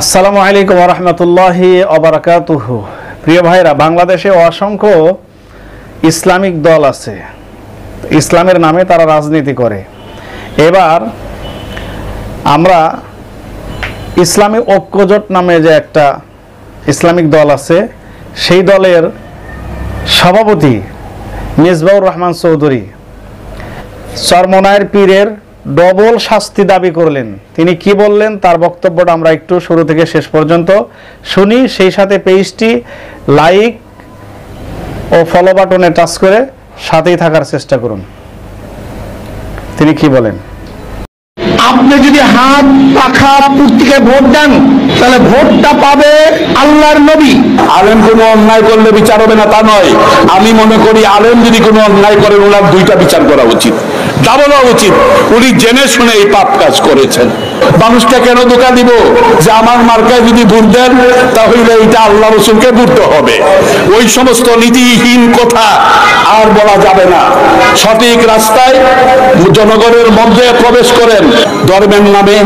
আসসালামু আলাইকুম রহমতুল্লাহি অবরাকাতুহ প্রিয় ভাইরা, বাংলাদেশে অসংখ্য ইসলামিক দল আছে। ইসলামের নামে তারা রাজনীতি করে। এবার আমরা ইসলামী ঐক্যজোট নামে যে একটা ইসলামিক দল আছে, সেই দলের সভাপতি মিসবাউর রহমান চৌধুরী। চরমনায়ের পীরের ডবল শাস্তি দাবি করলেন। তিনি কি বললেন তার বক্তব্যটা আমরা একটু শুরু থেকে শেষ পর্যন্ত শুনি। সেই সাথে পেজটি লাইক ও ফলো বাটনে টাচ করে সাথেই থাকার চেষ্টা করুন। তিনি কি বলেন? আপনি যদি হাত পাখা পুর্তিকে ভোট দেন, তাহলে ভোটটা পাবে আল্লাহর নবী। আলেম কোনো অন্যায় করলে বিচার হবে না, তা নয়। আমি মনে করি আলেম যদি কোনো অন্যায় করেন, ওনার দুইটা বিচার করা উচিত। উচিত। উনি জেনে শুনে এই পাপ কাজ করেছেন। মানুষটা কেন ধোকা দিব? যে আমার মার্কায় যদি দেন, তাহলে এটা আল্লাহ রসুলকে হবে। ওই সমস্ত নীতিহীন কথা আর বলা যাবে না। সঠিক রাস্তায় জনগণের মধ্যে প্রবেশ করেন। ধর্মের নামে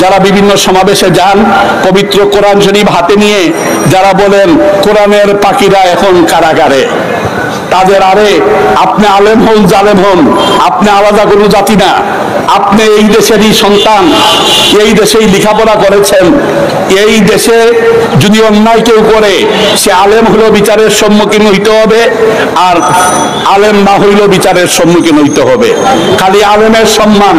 যারা বিভিন্ন সমাবেশে যান, পবিত্র কোরআন শরীফ হাতে নিয়ে যারা বলেন, কোরআনের পাখিরা এখন কারাগারে। তাদের আরে আপনি আলেম হন, জালেম হন, আপনি আলাদা কোনো জাতি না। আপনি এই দেশেরই সন্তান, এই দেশেই লেখাপড়া করেছেন, এই দেশে যদি অন্যায় কেউ করে, সে আলেম হলেও বিচারের সম্মুখীন হইতে হবে, আর আলেম না হইলেও বিচারের সম্মুখীন হইতে হবে। খালি আলেমের সম্মান,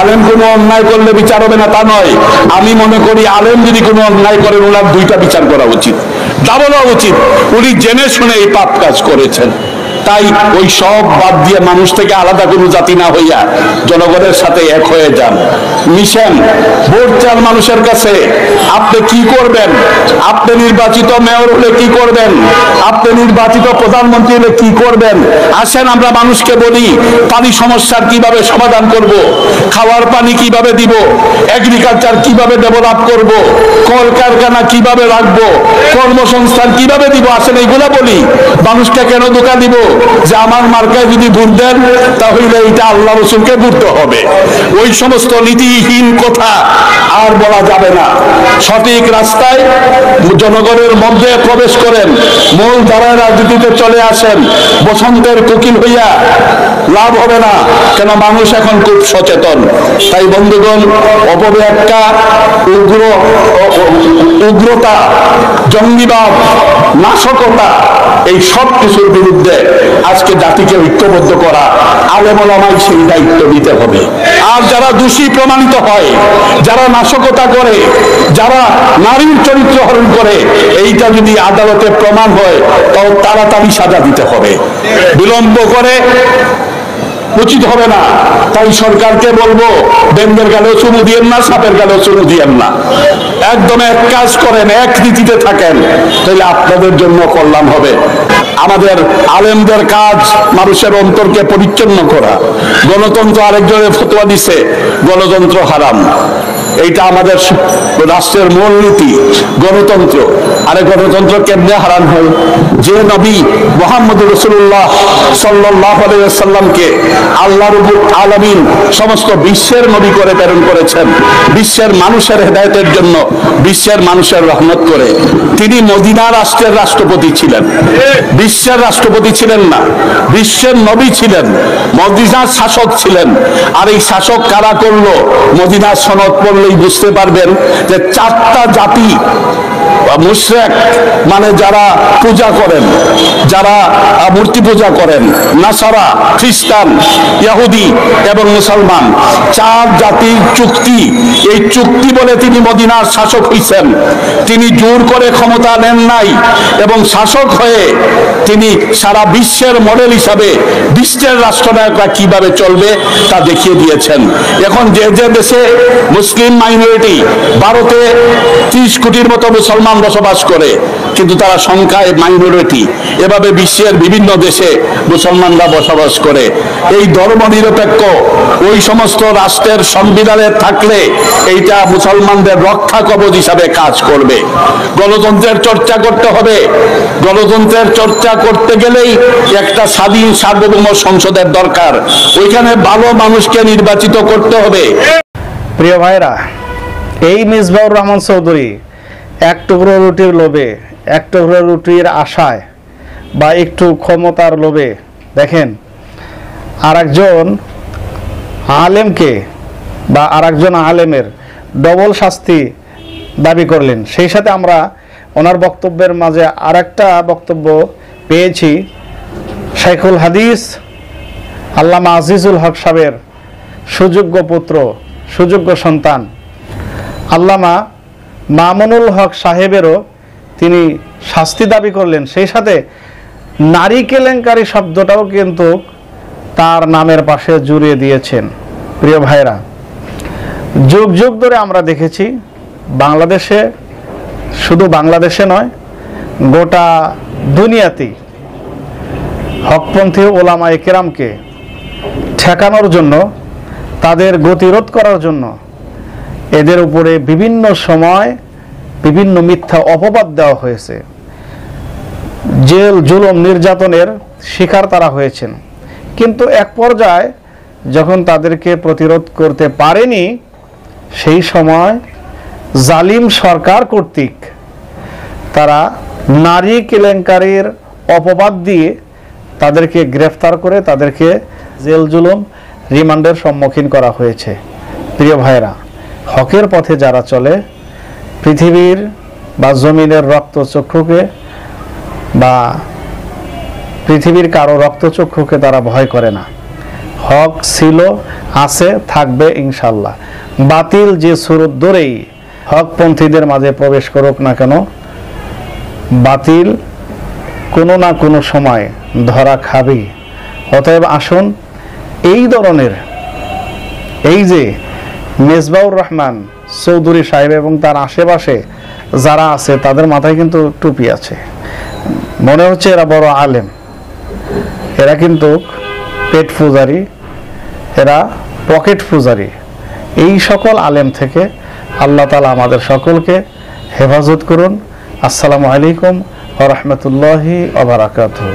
আলেম কোনো অন্যায় করলে বিচার হবে না তা নয়। আমি মনে করি আলেম যদি কোনো অন্যায় করেন ওনার দুইটা বিচার করা উচিত। দাবলা উচিত। উনি জেনে শুনে এই পাপ কাজ করেছেন। তাই ওই সব বাদ দিয়ে মানুষ থেকে আলাদা কোনো জাতি না হইয়া জনগণের সাথে এক হয়ে যান। মিশেন ভোট চান মানুষের কাছে আপনি কি করবেন? আপনি নির্বাচিত মেয়র হলে কি করবেন? আপনি নির্বাচিত প্রধানমন্ত্রী হলে কি করবেন? আসেন, আমরা মানুষকে বলি, পানি সমস্যার কীভাবে সমাধান করব? খাওয়ার পানি কীভাবে দিব? এগ্রিকালচার কীভাবে ডেভেলপ করব? কলকারখানা কীভাবে রাখব? কর্মসংস্থান কীভাবে দিব? আসেন, এইগুলা বলি। মানুষকে কেন ধোকা দিব? যে আমার মার্কায় যদি ভোট দেন, তাহলে এটা আল্লাহ রসুলকে ভুলতে হবে। ওই সমস্ত নীতিহীন কথা আর বলা যাবে না। সঠিক রাস্তায় জনগণের মধ্যে প্রবেশ করেন, মূল ধারায় রাজনীতিতে চলে আসেন, বসন্তের কোকিল হইয়া লাভ হবে না, কেন মানুষ এখন খুব সচেতন। তাই বন্ধুগণ, অপব্যাখ্যা একটা উগ্র উগ্রতা, জঙ্গিবাদ, নাশকতা এই সব কিছুর বিরুদ্ধে আজকে জাতিকে ঐক্যবদ্ধ করা আলেমলামাই সেই দায়িত্ব দিতে হবে। আর যারা দোষী প্রমাণিত হয়, যারা নাশকতা করে, যারা নারীর চরিত্র হরণ করে, এইটা যদি আদালতে প্রমাণ হয়, তাও তাড়াতাড়ি সাজা দিতে হবে। বিলম্ব করে উচিত হবে না। তাই সরকারকে বলব বেন্দের গেলেও চুমু দিয়েন না, সাপের গেলেও চুমু দিয়েন না। একদম এক কাজ করেন, এক নীতিতে থাকেন তাহলে আপনাদের জন্য কল্যাণ হবে। আমাদের আলেমদের কাজ মানুষের অন্তরকে পরিচ্ছন্ন করা। গণতন্ত্র আরেকজনের ফতোয়া দিছে, গণতন্ত্র হারাম। এইটা আমাদের রাষ্ট্রের মূল নীতি গণতন্ত্র। আরে গণতন্ত্র কেমনে হারান হয়? যে নবী মোহাম্মদ রসুল্লাহ সাল্লাহ সাল্লামকে আল্লাহ রবুল আলমিন সমস্ত বিশ্বের নবী করে প্রেরণ করেছেন, বিশ্বের মানুষের হেদায়তের জন্য বিশ্বের মানুষের রহমত করে। তিনি মদিনা রাষ্ট্রের রাষ্ট্রপতি ছিলেন। বিশ্বের রাষ্ট্রপতি ছিলেন না, বিশ্বের নবী ছিলেন, মদিনার শাসক ছিলেন। আর এই শাসক কারা করল? মদিনার সনদ পড়লেই বুঝতে পারবেন যে চারটা জাতি মুশরেক মানে যারা পূজা করেন, যারা মূর্তি পূজা করেন, নাসারা, খ্রিস্টান ইয়াহুদি এবং মুসলমান, চার জাতির চুক্তি, এই চুক্তি বলে তিনি মদিনার শাসক হইছেন। তিনি জোর করে ক্ষমতা নেন নাই এবং শাসক হয়ে তিনি সারা বিশ্বের মডেল হিসাবে বিশ্বের রাষ্ট্রনায়করা কীভাবে চলবে তা দেখিয়ে দিয়েছেন। এখন যে যে দেশে মুসলিম মাইনরিটি ভারতে ত্রিশ কোটির মতো মুসলমান বসবাস করে, কিন্তু তারা সংখ্যায় মাইনরিটি এভাবে বিশ্বের বিভিন্ন দেশে মুসলমানরা বসবাস করে। এই ধর্ম নিরপেক্ষ, ওই সমস্ত রাষ্ট্রের সংবিধানে থাকলে এইটা মুসলমানদের রক্ষা কবচ হিসাবে কাজ করবে। গণতন্ত্রের চর্চা করতে হবে। গণতন্ত্রের চর্চা করতে গেলেই একটা স্বাধীন সার্বভৌম সংসদের দরকার। ওইখানে ভালো মানুষকে নির্বাচিত করতে হবে। প্রিয় ভাইরা, এই মিসবাউর রহমান চৌধুরী এক টুকরো রুটির লোভে, এক টুকরো রুটির আশায় বা একটু ক্ষমতার লোভে। দেখেন আর একজন আলেমকে বা আর একজন আলেমের ডবল শাস্তি দাবি করলেন। সেই সাথে আমরা ওনার বক্তব্যের মাঝে আর একটা বক্তব্য পেয়েছি। শাইখুল হাদিস, আল্লামা আজিজুল হক সাহেবের সুযোগ্য পুত্র, সুযোগ্য সন্তান। আল্লামা মামুনুল হক সাহেবেরও তিনি শাস্তি দাবি করলেন। সেই সাথে নারী কেলেঙ্কারি শব্দটাও কিন্তু তার নামের পাশে জুড়িয়ে দিয়েছেন। প্রিয় ভাইরা যুগ যুগ ধরে আমরা দেখেছি, বাংলাদেশে শুধু বাংলাদেশে নয়, গোটা দুনিয়াতেই হকপন্থী ওলামা কেরামকে ঠেকানোর জন্য, তাদের গতিরোধ করার জন্য এদের উপরে বিভিন্ন সময় বিভিন্ন মিথ্যা অপবাদ দেওয়া হয়েছে। জেল, জুলুম, নির্যাতনের শিকার তারা হয়েছেন। কিন্তু এক পর্যায়ে যখন তাদেরকে প্রতিরোধ করতে পারেনি, সেই সময় জালিম সরকার কর্তৃক তারা নারী কেলেঙ্কারির অপবাদ দিয়ে তাদেরকে গ্রেফতার করে তাদেরকে জেল, জুলুম রিমান্ডের সম্মুখীন করা হয়েছে। প্রিয় ভাইরা হকের পথে যারা চলে, পৃথিবীর বা জমিনের রক্তচক্ষুকে বা পৃথিবীর কারও রক্তচক্ষুকে তারা ভয় করে না। হক ছিল, আছে, থাকবে ইনশাল্লাহ বাতিল যে সুরত ধরেই হকপন্থীদের মাঝে প্রবেশ করুক না কেন, বাতিল কোনো না কোনো সময় ধরা খাবেই। অতএব আসুন, এই ধরনের, এই যে মেজবাউর রহমান, চৌধুরী সাহেব এবং তার আশেপাশে যারা আছে, তাদের মাথায় কিন্তু টুপি আছে। মনে হচ্ছে এরা বড় আলেম। এরা কিন্তু পেট পূজারি, এরা পকেট পূজারি। এই সকল আলেম থেকে আল্লাহ তালা আমাদের সকলকে হেফাজত করুন। আসসালামু আলাইকুম ওরহমতুল্লাহি ওবরাকাতুহ